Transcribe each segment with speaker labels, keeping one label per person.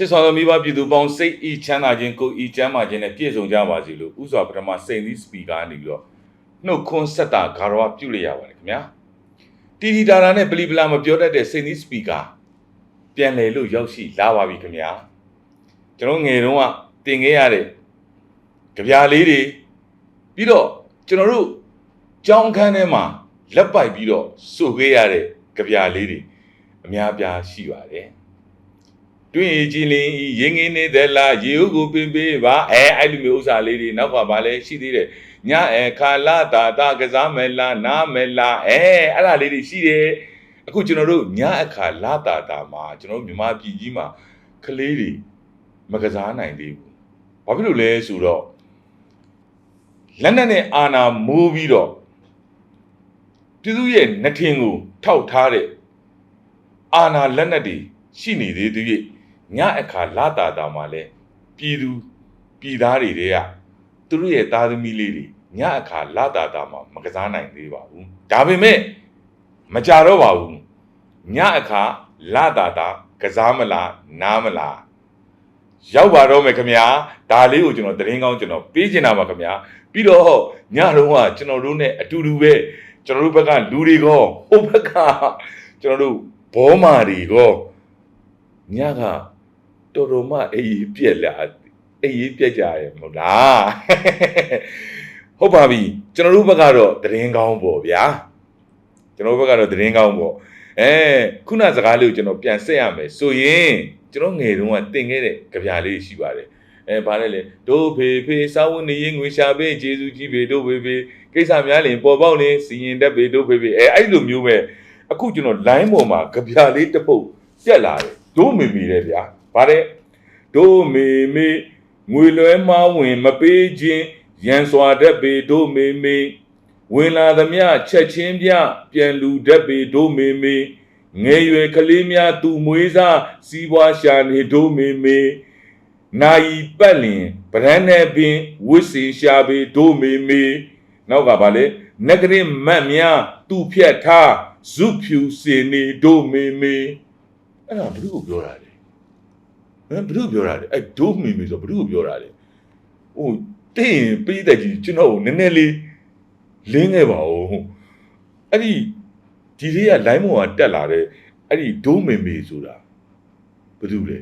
Speaker 1: ချစ်ဆောင်သောမိဘပြည်သူပေါင်းစိတ်ဤချမ်းသာခြင်းကိုယ်ဤချမ်းသာခြင်းနဲ့ပြည့်စုံကြပါစေလို့ဥစွာပထမစိန်သီးစပီကာကနေပြီးတော့နှုတ်ခွန်းဆက်တာဂါရဝပြုလိုက်ရပါတယ်ခင်ဗျာတီတီတာတာနဲ့ပလီပလာမပြောတတ်တဲ့စိန်သီးစပီကာပြန်လည်လို့ရောက်ရှိလာပါပြီခင်ဗျာကျွန်တော်ငယ်တုန်းကတင်ခဲ့ရတဲ့ကြပြာလေးတွေပြီးတော့ကျွန်တော်တို့ကြောင်းခန်းထဲမှာလက်ပိုက်ပြီးတော့စုခဲ့ရတဲ့ကြပြာလေးတွေအများပြားရှိပါတယ် တွင်ကြည်လင်ဤရင်ငင်းနေတဲ့လားရေဦးကိုပင်ပေးပါအဲအဲ့လိုမျိုးဥစ္စာလေးတွေနောက်ကပါလဲရှိသေးတယ်ညအခါလာတာတာကစားမယ်လားနားမယ်လားအဲအဲ့ဒါလေးတွေရှိတယ်အခုကျွန်တော်တို့ညအခါလာတာတာမှာကျွန်တော်တို့မြန်မာပြည်ကြီးမှာကလေးတွေမကစားနိုင်သေးဘူးဘာဖြစ်လို့လဲဆိုတော့လက်နက်နဲ့အာနာမိုးပြီးတော့ပြည်သူရဲ့နှထင်ကိုထောက်ထားတဲ့အာနာလက်နက်တွေရှိနေသေးသေးရဲ့ ညအခါလာတာတာမှာလဲပြည်သူပြည်သားတွေတွေကသူတို့ရဲ့သားသမီးလေးတွေညအခါလာတာတာမှာမကစားနိုင်သေးပါဘူးဒါပေမဲ့မကြတော့ပါဘူးညအခါလာတာတာကစားမလားနားမလားရောက်ပါတော့မယ်ခင်ဗျာဒါလေးကိုကျွန်တော်သတင်းကောင်းကျွန်တော်ပေးချင်တာပါခင်ဗျာပြီးတော့ညတော့ကကျွန်တော်တို့ ਨੇ အတူတူပဲကျွန်တော်တို့ဘက်ကလူတွေကောဟိုဘက်ကကျွန်တော်တို့ဘောမာတွေကောညက တော်တော်မှအေးပြက်လာအေးပြက်ကြရမဟုတ်လားဟုတ်ပါပြီကျွန်တော်တို့ဘက်ကတော့သတင်းကောင်းပေါ့ဗျာကျွန်တော်တို့ဘက်ကတော့သတင်းကောင်းပေါ့အဲခုနစကားလေးကိုကျွန်တော်ပြန်ဆက်ရမယ်ဆိုရင်ကျွန်တော်ငယ်တုန်းကတင်ခဲ့တဲ့ကြပြားလေးရှိပါတယ်အဲဗါလဲလေဒို့ဖေဖေစာဝန်နေရင်ငွေရှာပေးဂျေစုကြီးဖေတို့ဖေဖေကိစ္စများလင်ပေါ်ပေါက်လင်စီရင်တက်ဖေတို့ဖေဖေအဲအဲ့လိုမျိုးပဲအခုကျွန်တော် line ပေါ်မှာကြပြားလေးတစ်ပုတ်ပြက်လာတယ်ဒို့မေမေတဲ့ဗျာ ဗါတဲ့တို့မေမေငွေလွဲမဝင်မပေးခြင်းရန်စွာတတ်ပေတို့မေမေဝင်လာသမျှချက်ချင်းပြပြန်လူတတ်ပေတို့မေမေငယ်ရွယ်ကလေးများသူမွေးစားစီးပွားရှာနေတို့မေမေနာယီပတ်လင်ဗရန်နယ်ပင်ဝစ်စီရှာပေတို့မေမေနောက်ကပါလေနဂရမတ်များသူ့ဖြတ်ထားဇုဖြူစင်နေတို့မေမေအဲ့ဒါဘယ်လိုပြောတာလဲ ဟမ်ဘ누구ပြောတာလဲအဲ့ဒိုးမီမီဆိုဘ누구ပြောတာလဲဟိုတင်းရင်ပြည်သက်ကြီးကျွန်တော်ကိုနည်းနည်းလေးလင်းခဲ့ပါဦးအဲ့ဒီဒီလေးက line မောကတက်လာတဲ့အဲ့ဒီဒိုးမီမီဆိုတာဘ누구လဲ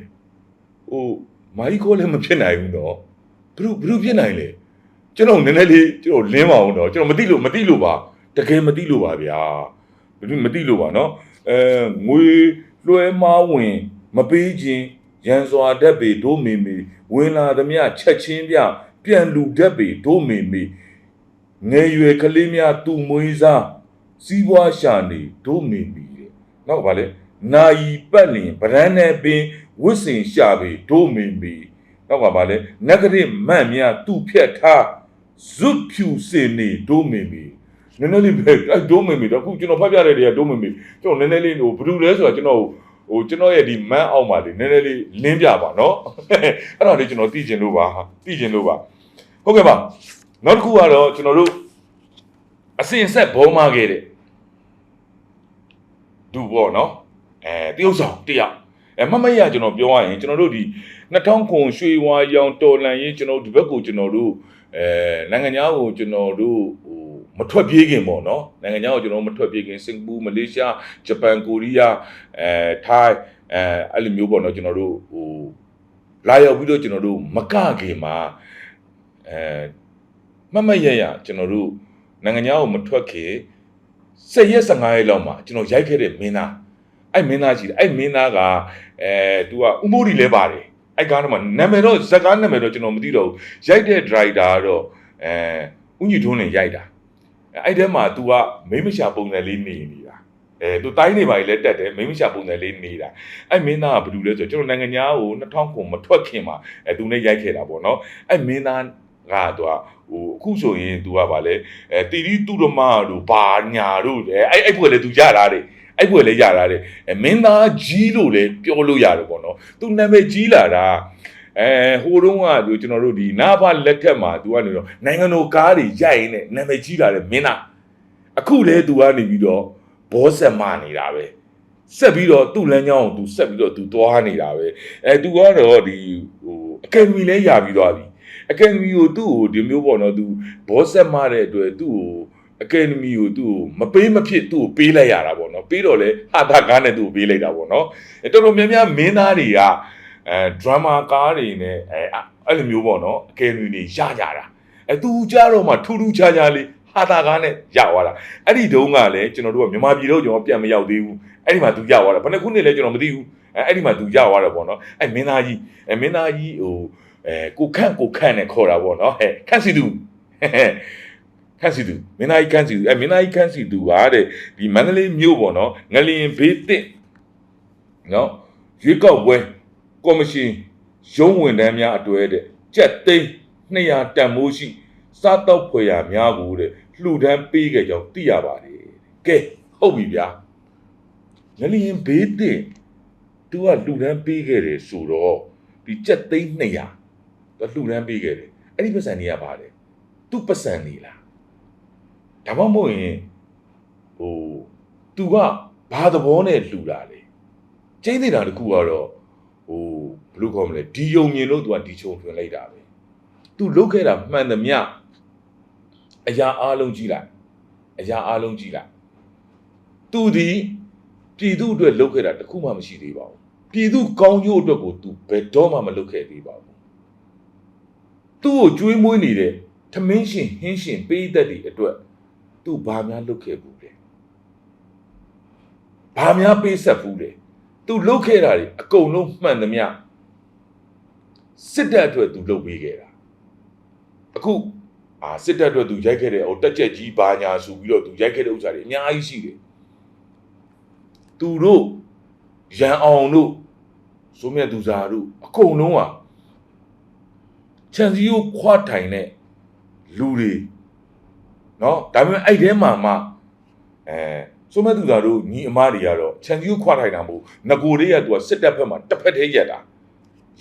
Speaker 1: ဟိုမိုင်းကိုလည်းမဖြစ်နိုင်ဘူးနော်ဘ누구ဘ누구ဖြစ်နိုင်လဲကျွန်တော်နည်းနည်းလေးကျွန်တော်လင်းပါအောင်တော့ကျွန်တော်မသိလို့မသိလို့ပါတကယ်မသိလို့ပါဗျာဘ누구မသိလို့ပါနော်အဲငွေလွှဲမဝင်မပေးခြင်း ရန်စွာတတ်ပေဒိုးမေမေဝင်လာသမျှချက်ချင်းပြပြန်လူတတ်ပေဒိုးမေမေငယ်ရွယ်ကလေးများသူ့မွေးစားစီးပွားရှာနေဒိုးမေမေတဲ့နောက်ပါလေနာယီပတ်လင်ဗရန်နယ်ပင်ဝစ်စင်ရှာပေဒိုးမေမေနောက်ကပါလေနဂရမန့်များသူ့ဖြတ်ထားဇွတ်ဖြူစင်နေဒိုးမေမေနည်းနည်းလေးပဲအဲဒိုးမေမေတော့အခုကျွန်တော်ဖတ်ပြတဲ့တွေကဒိုးမေမေကျွန်တော်နည်းနည်းလေးဟိုဘယ်လိုလဲဆိုတော့ကျွန်တော် ဟိုကျွန်တော်ရဲ့ဒီမန်းအောက်မှာလေနည်းနည်းလေးလင်းပြပါနော်အဲ့ဒါလေးကျွန်တော်သိချင်လို့ပါသိချင်လို့ပါဟုတ်ကဲ့ပါနောက်တစ်ခုကတော့ကျွန်တော်တို့အစင်ဆက်ဘုံမခဲ့တဲ့ဒူပေါ့နော်အဲတရုတ်ဆောင်တယောက်အမမရကျွန်တော်ပြောရရင်ကျွန်တော်တို့ဒီ2000ခုရွှေဝါရောင်တော်လန်ရင်ကျွန်တော်ဒီဘက်ကိုကျွန်တော်တို့အဲနိုင်ငံသားကိုကျွန်တော်တို့ဟ မထွက်ပြေးခင်ပေါ့နော်နိုင်ငံခြားကိုကျွန်တော်မထွက်ပြေးခင်စင်ကာပူမလေးရှားဂျပန်ကိုရီးယားအဲထိုင်းအဲအဲ့လိုမျိုးပေါ့နော်ကျွန်တော်တို့ဟိုလာရောက်ပြီးတော့ကျွန်တော်တို့မကခင်မှာအဲမမရရကျွန်တော်တို့နိုင်ငံခြားကိုမထွက်ခင်၁၀ရက်၁၅ရက်လောက်မှာကျွန်တော်ရိုက်ခဲ့တဲ့မင်းသားအဲ့မင်းသားရှိတယ်အဲ့မင်းသားကအဲသူကဥမိုးဒီလဲပါတယ်အဲ့ကားတော့မှနာမည်တော့ဇက်ကားနာမည်တော့ကျွန်တော်မသိတော့ဘူးရိုက်တဲ့ဒရိုက်တာကတော့အဲဥညိထွန်းလင်ရိုက်တာ အဲ့ထဲမှာ तू ကမိမရှာပုံစံလေးနေနေတာအဲ तू တိုင်းနေပါလေတက်တယ်မိမရှာပုံစံလေးနေတာအဲ့မင်းသားကဘာလို့လဲဆိုတော့ကျွန်တော်နိုင်ငံသားကို2000ခုမထွက်ခင်မှာအဲ तू နဲ့ရိုက်ခဲ့တာပေါ့နော်အဲ့မင်းသားက तू ကဟိုအခုဆိုရင် तू ကဗာလဲအဲတီတီတူရမတို့ဘာညာတို့အဲအဲ့အဲ့ဘွယ်လေ तू ရတာတဲ့အဲ့ဘွယ်လေရတာတဲ့အဲမင်းသားကြီးလို့လေပြောလို့ရတယ်ပေါ့နော် तू နာမည်ကြီးလာတာ အဲဟိုတုန်းကသူကျွန်တော်တို့ဒီနာဖလက်ထက်မှာ तू ကနေတော့နိုင်ငံတော်ကားတွေရိုက်ရင်းနဲ့နာမည်ကြီးလာတဲ့မင်းသားအခုလဲ तू ကနေပြီးတော့ဘောဆက်မနေတာပဲဆက်ပြီးတော့သူ့လမ်းကြောင်းကိုသူဆက်ပြီးတော့သူသွားနေတာပဲအဲသူကတော့ဒီဟိုအကယ်ဒမီလဲရပြီးသွားပြီအကယ်ဒမီကိုသူ့ကိုဒီမျိုးပေါ့နော်သူဘောဆက်မတဲ့အတွက်သူ့ကိုအကယ်ဒမီကိုသူ့ကိုမပေးမဖြစ်သူ့ကိုပေးလိုက်ရတာပေါ့နော်ပေးတော့လဲဟာတာကားနဲ့သူ့ကိုပေးလိုက်တာပေါ့နော်အဲတော်တော်များများမင်းသားတွေက အဲဒရမာကားတွေနဲ့အဲအဲ့လိုမျိုးပေါ့နော်အကယ်ဒမီတွေရကြတာအဲသူကြတော့မှထူးထူးခြားခြားလေးဟာတာကားနဲ့ရသွားတာအဲ့ဒီတုန်းကလည်းကျွန်တော်တို့ကမြန်မာပြည်တော့ကျွန်တော်ပြန်မရောက်သေးဘူးအဲ့ဒီမှာသူရသွားတာဘယ်နှခုနှစ်လဲကျွန်တော်မသိဘူးအဲအဲ့ဒီမှာသူရသွားတယ်ပေါ့နော်အဲ့မင်းသားကြီးအဲမင်းသားကြီးဟိုအဲကိုခန့်ကိုခန့်နဲ့ခေါ်တာပေါ့နော်ဟဲ့ခန့်စီသူဟဲ့ဟဲ့ခန့်စီသူမင်းသားကြီးခန့်စီသူအဲမင်းသားကြီးခန့်စီသူကတဲ့ဒီမန္တလေးမြို့ပေါ့နော်ငလျင်ဘေးတစ်နော်ရွေးကောက်ပွဲ ကော်မရှင်ရုံးဝင်တန်းများအတွဲတဲ့ကြက်သိန်း200တန်မိုးရှိစားတော့ဖွယ်ရများကိုတဲ့လှူဒန်းပေးခဲ့ကြောင်းသိရပါတယ်ကဲဟုတ်ပြီဗျာငလျင်ဘေးတင်သူကလှူဒန်းပေးခဲ့တယ်ဆိုတော့ဒီကြက်သိန်း200သူလှူဒန်းပေးခဲ့တယ်အဲ့ဒီပတ်စံတွေကဘာလဲသူ့ပတ်စံနေလားဒါမှမဟုတ်ရင်ဟိုသူကဘာသဘောနဲ့လှူတာလဲကျင်းနေတာတခုကတော့ ဟိုဘယ်လိုခေါ်မလဲဒီယုံမြင်လို့သူကဒီချုံထွင်လိုက်တာပဲသူလုတ်ခဲ့တာမှန်သမျှအရာအလုံးကြည့်လိုက်အရာအလုံးကြည့်လိုက်သူဒီပြည်သူအတွက်လုပ်ခဲ့တာတခုမှမရှိသေးပါဘူးပြည်သူကောင်းကျိုးအတွက်ကို तू ဘယ်တော့မှမလုပ်ခဲ့သေးပါဘူးသူ့ကိုကျွေးမွေးနေတဲ့ထမင်းရှင်ဟင်းရှင်ပေးသက်တွေအတွက် तू ဘာများလုပ်ခဲ့ဘူးလဲဘာများပေးဆက်ဘူးလဲ သူလုတ်ခဲ့တာတွေအကုန်လုံးမှန်သမျှစစ်တပ်အတွက်သူလုတ်ပေးခဲ့တာအခုအာစစ်တပ်အတွက်သူရိုက်ခဲ့တဲ့ဟိုတက်ချက်ကြီးဘာညာဆိုပြီးတော့သူရိုက်ခဲ့တဲ့ဥစ္စာတွေအများကြီးရှိတယ်သူတို့ရန်အောင်တို့ဇုံမြတ်သူစာတို့အကုန်လုံးဟာခြံစည်းကိုခွာထိုင်တဲ့လူတွေเนาะဒါပေမဲ့အဲ့ထဲမှာမှအဲ စိုးမြတ်သူစာတို့ညီအမတွေကတော့ခြံစည်းကိုခွာထိုင်တာမဟုတ်ငကိုလေးကသူကစစ်တပ်ဘက်မှာတစ်ဖက်သေးရက်တာ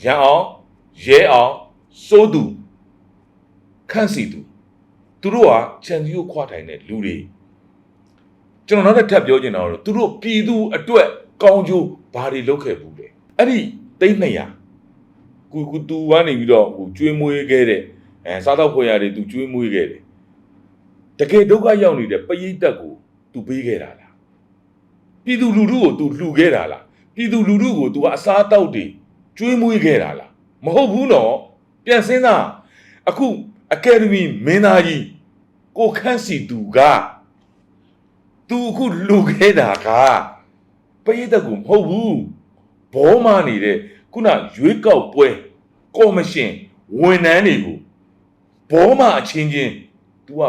Speaker 1: ရန်အောင်ရဲအောင်စိုးသူခန့်စီသူသူတို့ကခြံစည်းကိုခွာထိုင်တဲ့လူတွေကျွန်တော်နောက်တစ်ထပ်ပြောချင်တာကတော့သူတို့ပြည်သူအတွက်ကောင်းကျိုးဘာတွေလုပ်ခဲ့ဘူးလဲအဲ့ဒီသိန်း200ကူကူသူကနေပြီးတော့ဟိုကျွေးမွေးခဲ့တဲ့အဲစားတော့ဖွယ်ရတယ်သူကျွေးမွေးခဲ့တယ်တကယ်ဒုက္ခရောက်နေတဲ့ပရိသတ်ကို သူပေးခဲ့တာလားပြည်သူလူထုကိုသူလှူခဲ့တာလားပြည်သူလူထုကိုသူကအစားတောက်တွေကျွေးမွေးခဲ့တာလားမဟုတ်ဘူးနော်ပြန်စင်းသားအခုအကယ်ဒမီမင်းသားကြီးကိုခန့်စီသူက तू အခုလူခဲ့တာကပရိသတ်ကိုမဟုတ်ဘူးဘောမနေတဲ့ခုနရွေးကောက်ပွဲကော်မရှင်ဝန်ထမ်းတွေကိုဘောမအချင်းချင်း तू က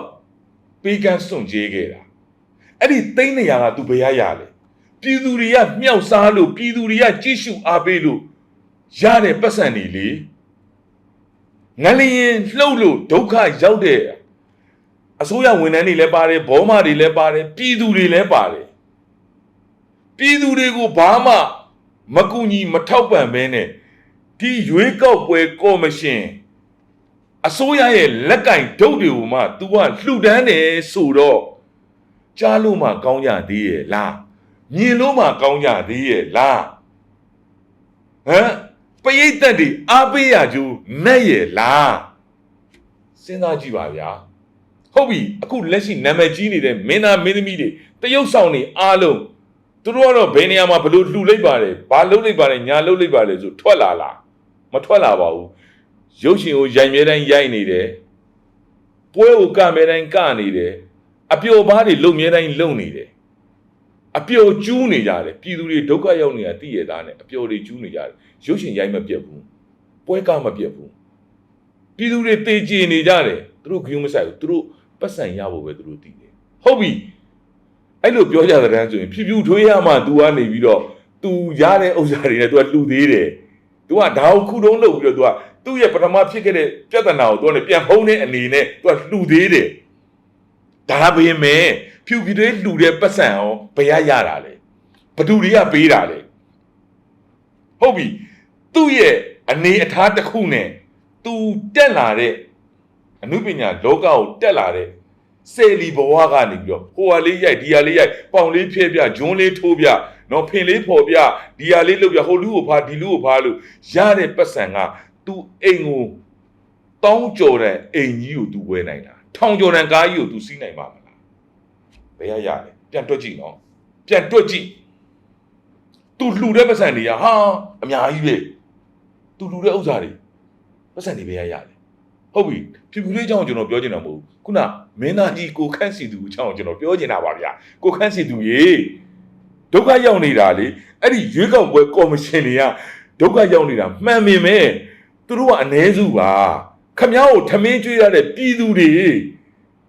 Speaker 1: ပေးကမ်းစွန့်ကြေးခဲ့တာ အဲ့ဒီသိန်းနေရာက तू ဘယ်ရရလဲပြည်သူတွေကမြောက်စားလို့ပြည်သူတွေကကြည့်ရှုအားပေးလို့ရတဲ့ပတ်စံတွေလေငလျင်လှုပ်လို့ဒုက္ခရောက်တဲ့အစိုးရဝန်ထမ်းတွေလည်းပါတယ်ဘောမတွေလည်းပါတယ်ပြည်သူတွေလည်းပါတယ်ပြည်သူတွေကိုဘာမှမကူညီမထောက်ပံ့ဘဲနဲ့ဒီရွေးကောက်ပွဲကော်မရှင်အစိုးရရဲ့လက်ကင်ဒုတ်တွေကိုမှ तू ကလှူဒန်းတယ်ဆိုတော့ ကြားလို့မှကောင်းကြသေးရဲ့လားမြင်လို့မှကောင်းကြသေးရဲ့လားဟမ်ပရိသတ်တွေအားပေးရကြိုးနဲ့ရဲ့လားစဉ်းစားကြည့်ပါဗျာဟုတ်ပြီအခုလက်ရှိနာမည်ကြီးနေတဲ့မင်းသားမင်းသမီးတွေတရုတ်ဆောင်နေအားလုံးသူတို့ကတော့ဘယ်နေရာမှာဘလို့လှူလိုက်ပါတယ်ဘာလှုပ်လိုက်ပါတယ်ညာလှုပ်လိုက်ပါတယ်ဆိုထွက်လာလားမထွက်လာပါဘူးရုပ်ရှင်ကိုရိုင်မြဲတိုင်းရိုက်နေတယ်ပွဲကိုကမြဲတိုင်းကနေတယ် အပျော်ပါးတွေလုံမြဲတိုင်းလုံနေတယ်အပျော်ကျူးနေကြတယ်ပြည်သူတွေဒုက္ခရောက်နေတာတည်ရသားနဲ့အပျော်တွေကျူးနေကြတယ်ရုပ်ရှင်ရိုက်မပြတ်ဘူးပွဲကမပြတ်ဘူး ပြည်သူတွေတေချေနေကြတယ်သူတို့ဂယုံမဆိုင်ဘူးသူတို့ပတ်စံရဖို့ပဲသူတို့တည်တယ်ဟုတ်ပြီအဲ့လိုပြောကြတဲ့တန်းဆိုရင်ဖြူဖြူထွေးရမှ तू ကနေပြီးတော့ तू ရတဲ့ဥစ္စာတွေနဲ့ तू ကလှူသေးတယ် तू ကဒါကိုခုတုံးလုပ်ပြီးတော့ तू ကသူ့ရဲ့ပထမဖြစ်ခဲ့တဲ့ပြဿနာကို तू ကလည်းပြန်ဖုံးတဲ့အနေနဲ့ तू ကလှူသေးတယ် ဒါဘယင်မဲဖြူပြည်တွေလှူတဲ့ပတ်စံရောဘယ်ရရတာလဲဘသူတွေကပေးတာလဲဟုတ်ပြီသူ့ရဲ့အနေအထားတစ်ခုနဲ့သူတက်လာတဲ့အမှုပညာလောကကိုတက်လာတဲ့ဆယ်လီဘဝကနေပြီးတော့ဟိုဟာလေးရိုက်ဒီဟာလေးရိုက်ပေါင်လေးဖြည့်ပြဂျွန်းလေးထိုးပြနော်ဖင်လေးဖော်ပြဒီဟာလေးလုပ်ပြဟိုလူကိုဖာဒီလူကိုဖာလို့ရတဲ့ပတ်စံက तू အိမ်ကိုတောင်းကြော်တဲ့အိမ်ကြီးကို तू ဝယ်နိုင်တာ ထောင်ကြော်တဲ့ကားကြီးကို तू စီးနိုင်ပါမလားဘယ်ရရလဲပြန်တွက်ကြည့်နော်ပြန်တွက်ကြည့် तू လှူတဲ့ပတ်စံတွေကဟာအများကြီးပဲ तू လှူတဲ့ဥစ္စာတွေပတ်စံတွေဘယ်ရရလဲဟုတ်ပြီဖြူဖြူလေးအကြောင်းကျွန်တော်ပြောချင်တာမဟုတ်ဘူးခုနမင်းသားကြီးကိုခန့်စီသူအကြောင်းကျွန်တော်ပြောချင်တာပါဗျာကိုခန့်စီသူရေဒုက္ခရောက်နေတာလေအဲ့ဒီရွေးကောက်ပွဲကော်မရှင်တွေကဒုက္ခရောက်နေတာမှန်ပေမဲ့သူတို့ကအ ਨੇ စုပါ ခမ ्या ကိုထမင်းကျွေးရတဲ့ပြည်သူတွေ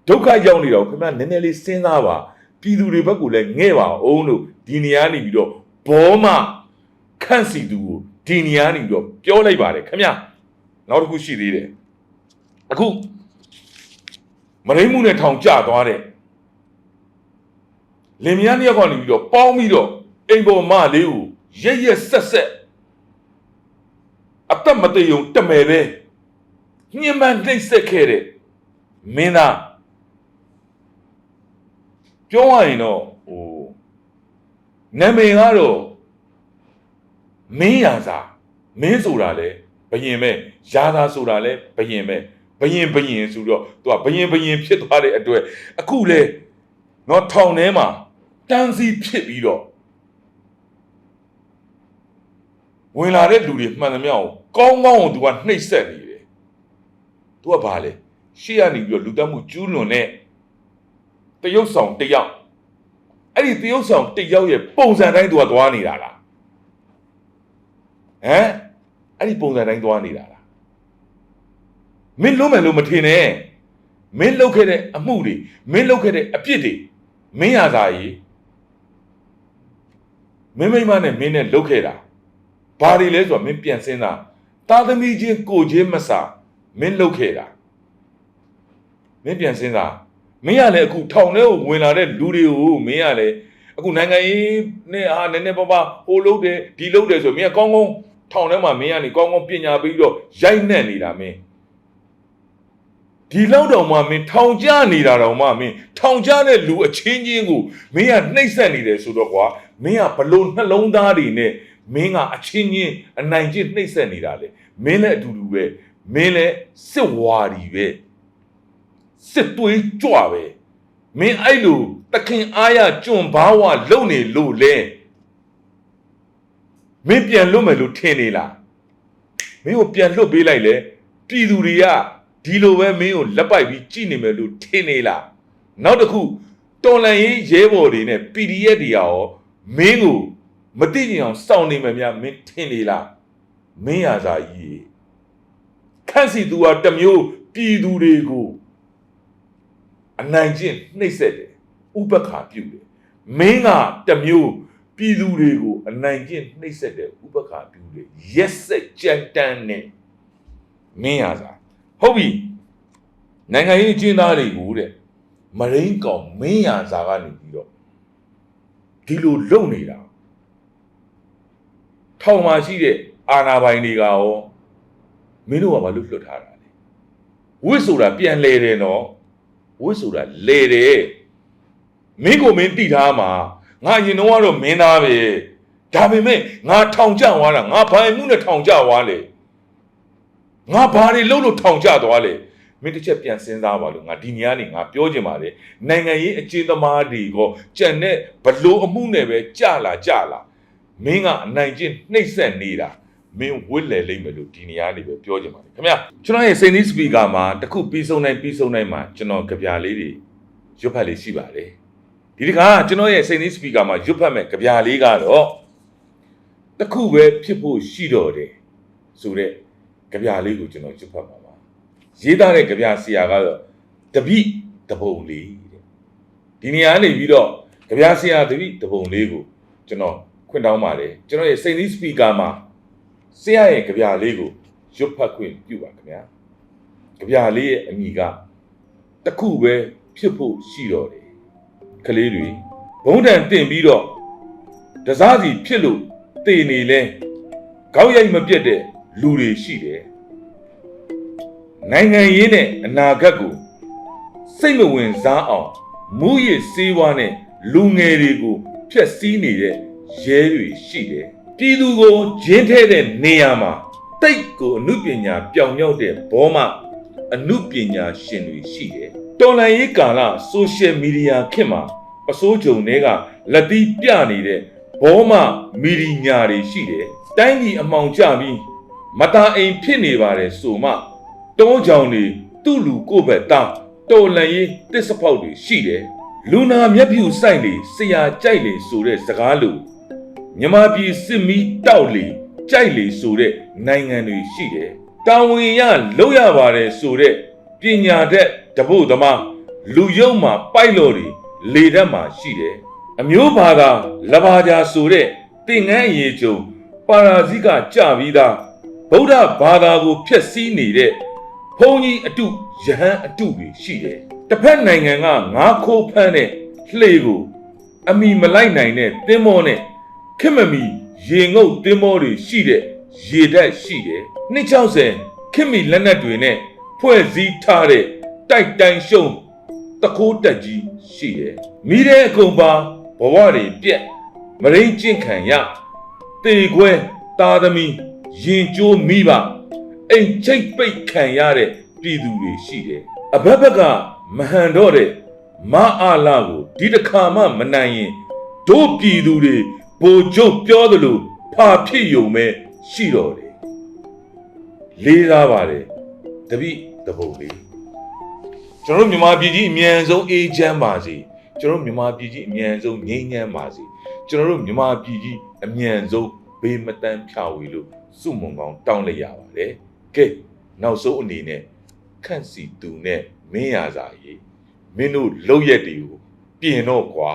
Speaker 1: ဒုက္ခရောက်နေတာကိုခမ ्या နည်းနည်းလေးစဉ်းစားပါပြည်သူတွေဘက်ကလည်းငဲ့ပါအောင်လို့ဒီနေရာနေပြီးတော့ဘောမခန့်စီသူကိုဒီနေရာနေပြီးတော့ပြောလိုက်ပါတယ်ခမ ्या နောက်တစ်ခုရှိသေးတယ်အခုမရိမှုနဲ့ထောင်ကျသွားတဲ့လင်မယားနှစ်ယောက်ကနေပြီးတော့ပေါင်းပြီးတော့အိမ်ပေါ်မလေးကိုရက်ရက်ဆက်ဆက်အသက်မသေးုံတမယ်ပဲ ညှဉ်းပန်းနှိပ်စက်ခဲ့တဲ့မင်းသားပြောရရင်တော့ဟိုနာမည်ကတော့မင်းရာစာမင်းဆိုတာလဲဘယင်ပဲရာသာဆိုတာလဲဘယင်ပဲဘယင်ဘယင်ဆိုတော့သူကဘယင်ဘယင်ဖြစ်သွားတဲ့အတွက်အခုလဲတော့ထောင်ထဲမှာတန်းစီဖြစ်ပြီးတော့ဝင်လာတဲ့လူတွေမှန်သမျှကိုကောင်းကောင်းကိုသူကနှိပ်စက်နေတယ် သူကဘာလဲရှေ့ကနေပြီးတော့လူတက်မှုကျူးလွန်တဲ့တရုတ်ဆောင်တစ်ယောက်အဲ့ဒီတရုတ်ဆောင်တစ်ယောက်ရဲ့ပုံစံတိုင်းသူကသွားနေတာလားဟမ်အဲ့ဒီပုံစံတိုင်းသွားနေတာလားမင်းလုံးမယ်လို့မထင်နဲ့မင်းလုပ်ခဲ့တဲ့အမှုတွေမင်းလုပ်ခဲ့တဲ့အပြစ်တွေမင်းရစာကြီးမင်းမိမနဲ့မင်းနဲ့လုပ်ခဲ့တာဘာတွေလဲဆိုတော့မင်းပြန်စင်းစားသားသမီးချင်းကိုချင်းမစာ မင်းလုပ်ခဲ့တာမင်းပြန်စင်းစားမင်းကလည်းအခုထောင်ထဲကိုဝင်လာတဲ့လူတွေကိုမင်းကလည်းအခုနိုင်ငံရေးနဲ့အာနည်းနည်းပါးပါးဟိုလုပ်တယ်ဒီလုပ်တယ်ဆိုမင်းကကောင်းကောင်းထောင်ထဲမှာမင်းကနေကောင်းကောင်းပညာပြီးတော့ရိုက်နှက်နေတာမင်းဒီလောက်တော့မှမင်းထောင်ကျနေတာတော့မှမင်းထောင်ကျတဲ့လူအချင်းချင်းကိုမင်းကနှိပ်စက်နေတယ်ဆိုတော့ကွာမင်းကဘလို့နှလုံးသားတွေနဲ့မင်းကအချင်းချင်းအနိုင်ကျင့်နှိပ်စက်နေတာလေမင်းလည်းအတူတူပဲ မင်းလည်းစစ်ဝါဒီပဲစစ်သွေးကြွပဲမင်းအဲ့လိုတခင်အားရကြွန်ဘာဝလုံနေလို့လဲမင်းပြန်လွတ်မယ်လို့ထင်နေလားမင်းကိုပြန်လွတ်ပေးလိုက်လေပြည်သူတွေကဒီလိုပဲမင်းကိုလက်ပိုက်ပြီးကြည်နေမယ်လို့ထင်နေလားနောက်တစ်ခုတော်လန်ရေးရဲဘော်တွေနဲ့ PDF တွေရောမင်းကိုမသိကြအောင်စောင့်နေမှများမင်းထင်နေလားမင်းရစာကြီးခ န့်စီသူဟာတစ်မျိုးပြည်သူတွေကိုအနိုင်ကျင့်နှိပ်စက်တယ်ဥပက္ခပြုတယ်မင်းကတစ်မျိုးပြည်သူတွေကိုအနိုင်ကျင့်နှိပ်စက်တယ်ဥပက္ခပြုတယ်ရက်စက်ကြမ်းတမ်းနဲ့မင်းရစာဟုတ်ပြီနိုင်ငံရေးအကျဉ်းသားတွေကိုတဲ့မရင်းကောင်မင်းရစာကနေပြီးတော့ဒီလိုလုံနေတာထောင်မှာရှိတဲ့အာနာပိုင်တွေကရော မင်းတို့ကဘာလို့လွတ်ထားတာလဲဝစ်ဆိုတာပြန်လဲတယ်နော်ဝစ်ဆိုတာလဲတယ်မင်းကိုမင်းတိထားမှာငါရင်တော့ကတော့မင်းသားပဲဒါပေမဲ့ငါထောင်ကျသွားတာငါဘာမှုနဲ့ထောင်ကျသွားလေငါဘာတွေလုပ်လို့ထောင်ကျသွားလေမင်းတစ်ချက်ပြန်စဉ်းစားပါလို့ငါဒီနေရာနေငါပြောချင်ပါလေနိုင်ငံရေးအကျဉ်းသမားတွေကကြံတဲ့ဘလို့အမှုနဲ့ပဲကြာလာကြာလာမင်းကအနိုင်ကျင့်နှိပ်စက်နေတာ မင်းဝစ်လေလိမ့်မယ်လို့ဒီနေရာနေပဲပြောချင်ပါတယ်ခင်ဗျာကျွန်တော်ရဲ့စိန်သီးစပီကာမှာတခုပြီးဆုံးနိုင်ပြီးဆုံးနိုင်မှာကျွန်တော်ကြပြလေးတွေရွတ်ဖတ်လေးရှိပါတယ်ဒီတခါကျွန်တော်ရဲ့စိန်သီးစပီကာမှာရွတ်ဖတ်မဲ့ကြပြလေးကတော့တခုပဲဖြစ်ဖို့ရှိတော့တယ်ဆိုတဲ့ကြပြလေးကိုကျွန်တော်ရွတ်ဖတ်ပါပါရေးသားတဲ့ကြပြဆရာကတော့တပိတပုံလေးတဲ့ဒီနေရာနေပြီးတော့ကြပြဆရာတပိတပုံလေးကိုကျွန်တော်ခွင့်တောင်းပါတယ်ကျွန်တော်ရဲ့စိန်သီးစပီကာမှာ ဆရာရဲ့ကြပြလေးကိုရွတ်ဖတ်ခွင့်ပြုပါခင်ဗျာကြပြလေးရဲ့အမိကတခုပဲဖြစ်ဖို့ရှိတော့တယ်ကလေးတွေဘုံတန်တင်ပြီးတော့တစားစီဖြစ်လို့တည်နေလဲခေါက်ရိုက်မပြတ်တဲ့လူတွေရှိတယ်နိုင်ငံရေးနဲ့အနာဂတ်ကိုစစိတ်မဝင်စားအောင်မူရစ်စေးဝါးနဲ့လူငယ်တွေကိုဖျက်ဆီးနေတဲ့ရဲတွေရှိတယ် ပြည်သူကိုဂျင်းထဲတဲ့နေရာမှာတိတ်ကိုအမှုပညာပြောင်မြောက်တဲ့ဘောမအမှုပညာရှင်တွေရှိတယ်တော်လန်ရေးကာလဆိုရှယ်မီဒီယာခေတ်မှာပစိုးကြုံတွေကလက်သီးပြနေတဲ့ဘောမမီဒီညာတွေရှိတယ်တိုင်းပြည်အမှောင်ကျပြီးမตาအိမ်ဖြစ်နေပါတယ်ဆိုမှတောကြောင်တွေသူ့လူကိုယ့်ဘက်သားတော်လန်ရေးတစ္ဆဖောက်တွေရှိတယ်လူနာမျက်ဖြူဆိုင်လေဆရာကြိုက်လေဆိုတဲ့စကားလို မြမပြည်စစ်မီတောက်လေကြိုက်လေဆိုတဲ့နိုင်ငံတွေရှိတယ်။တာဝန်ရလောက်ရပါတယ်ဆိုတဲ့ပညာတတ်တပုတ်သမားလူယုံမှာပိုက်လို့တွေလေတတ်မှာရှိတယ်။အမျိုးဘာသာလဘာကြာဆိုတဲ့တင်ငန်းအရေးကြုံပါရာဇိကကြပြီးသားဗုဒ္ဓဘာသာကိုဖျက်ဆီးနေတဲ့ဘုန်းကြီးအတုယဟန်အတုတွေရှိတယ်။တစ်ဖက်နိုင်ငံကငါးခိုးဖမ်းတဲ့လှေကိုအမိမလိုက်နိုင်တဲ့သင်းမောနဲ့ ခင်မမီရေငုတ်တင်းမောတွေရှိတဲ့ရေဓာတ်ရှိတယ်260ခင်မီလက်နက်တွေနဲ့ဖွဲ့စည်းထားတဲ့တိုက်တိုင်ရှုံတခိုးတက်ကြီးရှိတယ်မိတဲ့အကုန်ပါဘဝတွေပြက်မရင်းကျင့်ခံရတေခွဲသားသမီးရင်ကျိုးမိဘအိမ်ချိတ်ပိတ်ခံရတဲ့ပြည်သူတွေရှိတယ်အဘက်ဘက်ကမဟန်တော့တဲ့မအားလာကိုဒီတစ်ခါမှမနိုင်ရင်တို့ပြည်သူတွေ ဘိုလ်ချုပ်ပြောသလိုဖာဖြစ်ယုံမဲ့ရှိတော်တယ်လေးသားပါတယ်တပိတပုတ်လေးကျွန်တော်တို့မြန်မာပြည်ကြီးအမြန်ဆုံးအေးချမ်းပါစေကျွန်တော်တို့မြန်မာပြည်ကြီးအမြန်ဆုံးငြိမ်းချမ်းပါစေကျွန်တော်တို့မြန်မာပြည်ကြီးအမြန်ဆုံးဘေးမတန်းဖြာဝေလို့စုမုံကောင်းတောင်းလိုက်ရပါတယ်ကဲနောက်ဆုံးအနေနဲ့ခန့်စီသူနဲ့မင်းရစာရေးမင်းတို့လောက်ရက်တွေကိုပြင်တော့ကွာ